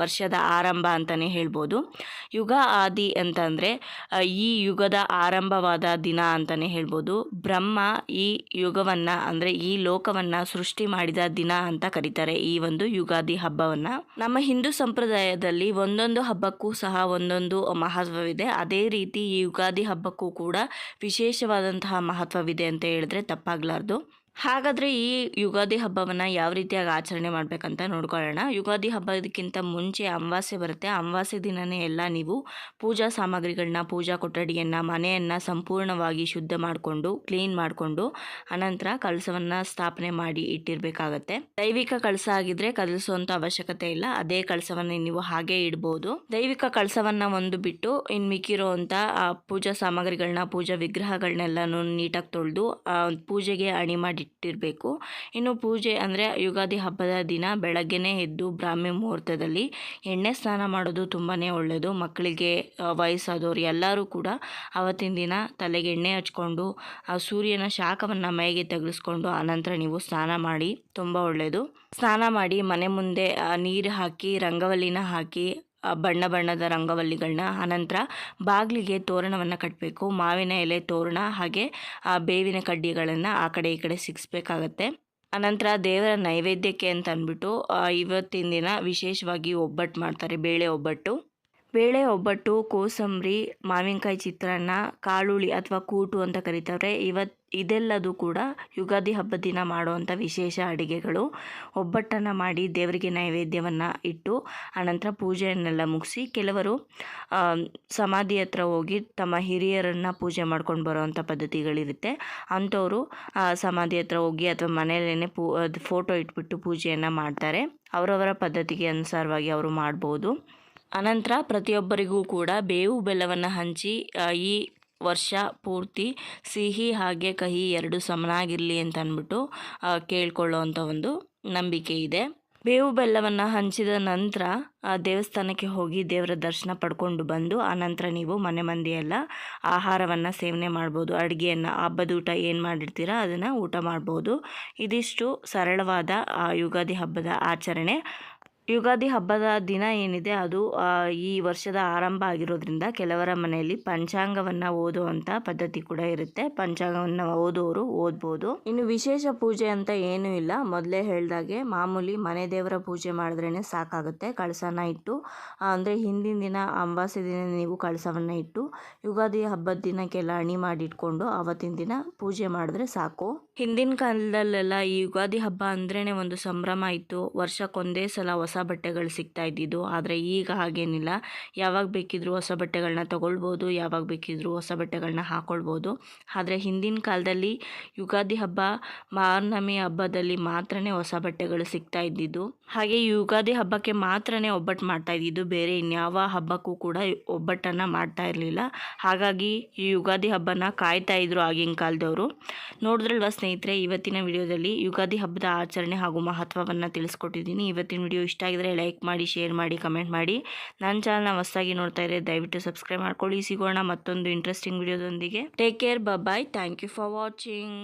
ವರ್ಷದ ಆರಂಭ ಅಂತಲೇ ಹೇಳ್ಬೋದು. ಯುಗ ಆದಿ ಅಂತಂದರೆ ಈ ಯುಗದ ಆರಂಭವಾದ ದಿನ ಅಂತಲೇ ಹೇಳ್ಬೋದು. ಬ್ರಹ್ಮ ಈ ಯುಗವನ್ನು ಅಂದರೆ ಈ ಲೋಕವನ್ನು ಸೃಷ್ಟಿ ಮಾಡಿದ ದಿನ ಅಂತ ಕರೀತಾರೆ ಈ ಒಂದು ಯುಗಾದಿ ಹಬ್ಬವನ್ನು. ನಮ್ಮ ಹಿಂದೂ ಸಂಪ್ರದಾಯದಲ್ಲಿ ಒಂದೊಂದು ಹಬ್ಬಕ್ಕೂ ಸಹ ಒಂದೊಂದು ಮಹತ್ವವಿದೆ. ಅದೇ ರೀತಿ ಈ ಯುಗಾದಿ ಹಬ್ಬಕ್ಕೂ ಕೂಡ ವಿಶೇಷವಾದಂತಹ ಮಹತ್ವವಿದೆ ಅಂತ ಹೇಳಿದ್ರೆ ತಪ್ಪಾಗಲಾರ್ದು. ಹಾಗಾದರೆ ಈ ಯುಗಾದಿ ಹಬ್ಬವನ್ನು ಯಾವ ರೀತಿಯಾಗಿ ಆಚರಣೆ ಮಾಡಬೇಕಂತ ನೋಡ್ಕೊಳ್ಳೋಣ. ಯುಗಾದಿ ಹಬ್ಬದಕ್ಕಿಂತ ಮುಂಚೆ ಅಮಾವಾಸ್ಯೆ ಬರುತ್ತೆ. ಅಮಾವಾಸ್ಯೆ ದಿನವೇ ಎಲ್ಲ ನೀವು ಪೂಜಾ ಸಾಮಗ್ರಿಗಳನ್ನ, ಪೂಜಾ ಕೊಠಡಿಯನ್ನು, ಮನೆಯನ್ನು ಸಂಪೂರ್ಣವಾಗಿ ಶುದ್ಧ ಮಾಡಿಕೊಂಡು, ಕ್ಲೀನ್ ಮಾಡಿಕೊಂಡು ಅನಂತರ ಕಳಸವನ್ನು ಸ್ಥಾಪನೆ ಮಾಡಿ ಇಟ್ಟಿರಬೇಕಾಗತ್ತೆ. ದೈವಿಕ ಕಳಸ ಆಗಿದ್ರೆ ಕದಲಿಸುವಂಥ ಅವಶ್ಯಕತೆ ಇಲ್ಲ. ಅದೇ ಕಳಸವನ್ನು ನೀವು ಹಾಗೆ ಇಡ್ಬೋದು. ದೈವಿಕ ಕಳಸವನ್ನು ಒಂದು ಬಿಟ್ಟು ಇನ್ನು ಮಿಕ್ಕಿರುವಂಥ ಪೂಜಾ ಸಾಮಗ್ರಿಗಳನ್ನ, ಪೂಜಾ ವಿಗ್ರಹಗಳನ್ನೆಲ್ಲನೂ ನೀಟಾಗಿ ತೊಳೆದು ಪೂಜೆಗೆ ಅಣಿ ಮಾಡಿ ಇಟ್ಟಿರಬೇಕು. ಇನ್ನು ಪೂಜೆ ಅಂದರೆ ಯುಗಾದಿ ಹಬ್ಬದ ದಿನ ಬೆಳಗ್ಗೆನೇ ಎದ್ದು ಬ್ರಾಹ್ಮಿ ಮುಹೂರ್ತದಲ್ಲಿ ಎಣ್ಣೆ ಸ್ನಾನ ಮಾಡೋದು ತುಂಬಾ ಒಳ್ಳೆಯದು ಮಕ್ಕಳಿಗೆ ವಯಸ್ಸಾದವರು ಎಲ್ಲರೂ ಕೂಡ ಅವತ್ತಿನ ದಿನ ತಲೆಗೆ ಎಣ್ಣೆ ಹಚ್ಕೊಂಡು, ಆ, ಸೂರ್ಯನ ಶಾಖವನ್ನು ಮೈಗೆ ತೆಗೆಸ್ಕೊಂಡು ಆನಂತರ ನೀವು ಸ್ನಾನ ಮಾಡಿ ತುಂಬ ಒಳ್ಳೆಯದು ಸ್ನಾನ ಮಾಡಿ ಮನೆ ಮುಂದೆ ನೀರು ಹಾಕಿ, ರಂಗವಲ್ಲಿನ ಹಾಕಿ ಬಣ್ಣ ಬಣ್ಣದ ರಂಗವಲ್ಲಿಗಳನ್ನ ಆನಂತರ ಬಾಗಿಲಿಗೆ ತೋರಣವನ್ನು ಕಟ್ಟಬೇಕು ಮಾವಿನ ಎಲೆ ತೋರಣ ಹಾಗೆ ಆ ಬೇವಿನ ಕಡ್ಡಿಗಳನ್ನು ಆ ಕಡೆ ಈ ಕಡೆ ಸಿಗಿಸ್ಬೇಕಾಗತ್ತೆ. ಅನಂತರ ದೇವರ ನೈವೇದ್ಯಕ್ಕೆ ಅಂತ ಅಂದ್ಬಿಟ್ಟು ಇವತ್ತಿನ ದಿನ ವಿಶೇಷವಾಗಿ ಒಬ್ಬಟ್ಟು ಮಾಡ್ತಾರೆ, ಬೇಳೆ ಒಬ್ಬಟ್ಟು. ಬೇಳೆ, ಒಬ್ಬಟ್ಟು, ಕೋಸಂಬರಿ, ಮಾವಿನಕಾಯಿ ಚಿತ್ರಾನ್ನ, ಕಾಳುಳಿ ಅಥವಾ ಕೂಟು ಅಂತ ಕರೀತಾರೆ. ಇವತ್ತು ಇದೆಲ್ಲದೂ ಕೂಡ ಯುಗಾದಿ ಹಬ್ಬದ ದಿನ ಮಾಡುವಂಥ ವಿಶೇಷ ಅಡುಗೆಗಳು. ಒಬ್ಬಟ್ಟನ್ನು ಮಾಡಿ ದೇವರಿಗೆ ನೈವೇದ್ಯವನ್ನು ಇಟ್ಟು, ಆನಂತರ ಪೂಜೆಯನ್ನೆಲ್ಲ ಮುಗಿಸಿ ಕೆಲವರು ಸಮಾಧಿ ಹತ್ರ ಹೋಗಿ ತಮ್ಮ ಹಿರಿಯರನ್ನು ಪೂಜೆ ಮಾಡ್ಕೊಂಡು ಬರೋವಂಥ ಪದ್ಧತಿಗಳಿರುತ್ತೆ. ಅಂಥವರು ಸಮಾಧಿ ಹತ್ರ ಹೋಗಿ ಅಥವಾ ಮನೆಯಲ್ಲೇ ಪೂ ಫೋಟೋ ಇಟ್ಬಿಟ್ಟು ಪೂಜೆಯನ್ನು ಮಾಡ್ತಾರೆ. ಅವರವರ ಪದ್ಧತಿಗೆ ಅನುಸಾರವಾಗಿ ಅವರು ಮಾಡ್ಬೋದು. ಅನಂತರ ಪ್ರತಿಯೊಬ್ಬರಿಗೂ ಕೂಡ ಬೇವು ಬೆಲ್ಲವನ್ನು ಹಂಚಿ ಈ ವರ್ಷ ಪೂರ್ತಿ ಸಿಹಿ ಹಾಗೆ ಕಹಿ ಎರಡು ಸಮನಾಗಿರಲಿ ಅಂತ ಅಂದ್ಬಿಟ್ಟು ಕೇಳ್ಕೊಳ್ಳೋವಂಥ ಒಂದು ನಂಬಿಕೆ ಇದೆ. ಬೇವು ಬೆಲ್ಲವನ್ನು ಹಂಚಿದ ನಂತರ ದೇವಸ್ಥಾನಕ್ಕೆ ಹೋಗಿ ದೇವರ ದರ್ಶನ ಪಡ್ಕೊಂಡು ಬಂದು, ಆನಂತರ ನೀವು ಮನೆ ಮಂದಿಯೆಲ್ಲ ಆಹಾರವನ್ನು ಸೇವನೆ ಮಾಡ್ಬೋದು. ಅಡುಗೆಯನ್ನು ಹಬ್ಬದ ಊಟ ಏನು ಮಾಡಿರ್ತೀರ ಅದನ್ನು ಊಟ ಮಾಡ್ಬೋದು. ಇದಿಷ್ಟು ಸರಳವಾದ ಯುಗಾದಿ ಹಬ್ಬದ ಆಚರಣೆ. ಯುಗಾದಿ ಹಬ್ಬದ ದಿನ ಏನಿದೆ ಅದು ಈ ವರ್ಷದ ಆರಂಭ ಆಗಿರೋದ್ರಿಂದ ಕೆಲವರ ಮನೆಯಲ್ಲಿ ಪಂಚಾಂಗವನ್ನು ಓದುವಂಥ ಪದ್ಧತಿ ಕೂಡ ಇರುತ್ತೆ. ಪಂಚಾಂಗವನ್ನು ಓದೋರು ಓದ್ಬೋದು. ಇನ್ನು ವಿಶೇಷ ಪೂಜೆ ಅಂತ ಏನೂ ಇಲ್ಲ. ಮೊದಲೇ ಹೇಳ್ದಾಗೆ ಮಾಮೂಲಿ ಮನೆ ದೇವರ ಪೂಜೆ ಮಾಡಿದ್ರೇ ಸಾಕಾಗುತ್ತೆ. ಕಳಸನ ಇಟ್ಟು ಅಂದರೆ ಹಿಂದಿನ ದಿನ ಅಂಬಾಸೆ ದಿನ ನೀವು ಕಳಸವನ್ನು ಇಟ್ಟು, ಯುಗಾದಿ ಹಬ್ಬದ ದಿನಕ್ಕೆಲ್ಲ ಅಣಿ ಮಾಡಿಟ್ಕೊಂಡು ಆವತ್ತಿನ ದಿನ ಪೂಜೆ ಮಾಡಿದ್ರೆ ಸಾಕು. ಹಿಂದಿನ ಕಾಲದಲ್ಲೆಲ್ಲ ಈ ಯುಗಾದಿ ಹಬ್ಬ ಅಂದ್ರೇ ಒಂದು ಸಂಭ್ರಮ ಇತ್ತು. ವರ್ಷಕ್ಕೊಂದೇ ಸಲ ಹೊಸ ಬಟ್ಟೆಗಳು ಸಿಗ್ತಾ ಇದ್ದಿದ್ದು, ಆದರೆ ಈಗ ಹಾಗೇನಿಲ್ಲ. ಯಾವಾಗ ಬೇಕಿದ್ರೂ ಹೊಸ ಬಟ್ಟೆಗಳನ್ನ ತಗೊಳ್ಬೋದು, ಯಾವಾಗ ಬೇಕಿದ್ರೂ ಹೊಸ ಬಟ್ಟೆಗಳನ್ನ ಹಾಕ್ಕೊಳ್ಬೋದು ಆದರೆ ಹಿಂದಿನ ಕಾಲದಲ್ಲಿ ಯುಗಾದಿ ಹಬ್ಬ, ಮಾರ್ನಮಿ ಹಬ್ಬದಲ್ಲಿ ಮಾತ್ರನೇ ಹೊಸ ಬಟ್ಟೆಗಳು ಸಿಗ್ತಾ ಇದ್ದಿದ್ದು. ಹಾಗೆ ಯುಗಾದಿ ಹಬ್ಬಕ್ಕೆ ಮಾತ್ರನೇ ಒಬ್ಬಟ್ಟು ಮಾಡ್ತಾ ಇದ್ದಿದ್ದು, ಬೇರೆ ಇನ್ಯಾವ ಹಬ್ಬಕ್ಕೂ ಕೂಡ ಒಬ್ಬಟ್ಟನ್ನು ಮಾಡ್ತಾ ಇರಲಿಲ್ಲ. ಹಾಗಾಗಿ ಈ ಯುಗಾದಿ ಹಬ್ಬನ ಕಾಯ್ತಾ ಇದ್ರು ಆಗಿನ ಕಾಲದವರು. ನೋಡಿದ್ರಲ್ವ ಸ್ನೇಹಿತರೆ, ಇವತ್ತಿನ ವಿಡಿಯೋದಲ್ಲಿ ಯುಗಾದಿ ಹಬ್ಬದ ಆಚರಣೆ ಹಾಗೂ ಮಹತ್ವವನ್ನು ತಿಳಿಸ್ಕೊಟ್ಟಿದ್ದೀನಿ. ಇವತ್ತಿನ ವಿಡಿಯೋ ಇಷ್ಟ ಆಗಿದ್ರೆ ಲೈಕ್ ಮಾಡಿ ಶೇರ್ ಮಾಡಿ ಕಮೆಂಟ್ ಮಾಡಿ. ನನ್ನ ಚಾನಲ್ನ ಹೊಸದಾಗಿ ನೋಡ್ತಾ ಇದ್ರೆ ದಯವಿಟ್ಟು ಸಬ್ಸ್ಕ್ರೈಬ್ ಮಾಡ್ಕೊಳ್ಳಿ. ಸಿಗೋಣ ಮತ್ತೊಂದು interesting ವಿಡಿಯೋದೊಂದಿಗೆ take care bye thank you for watching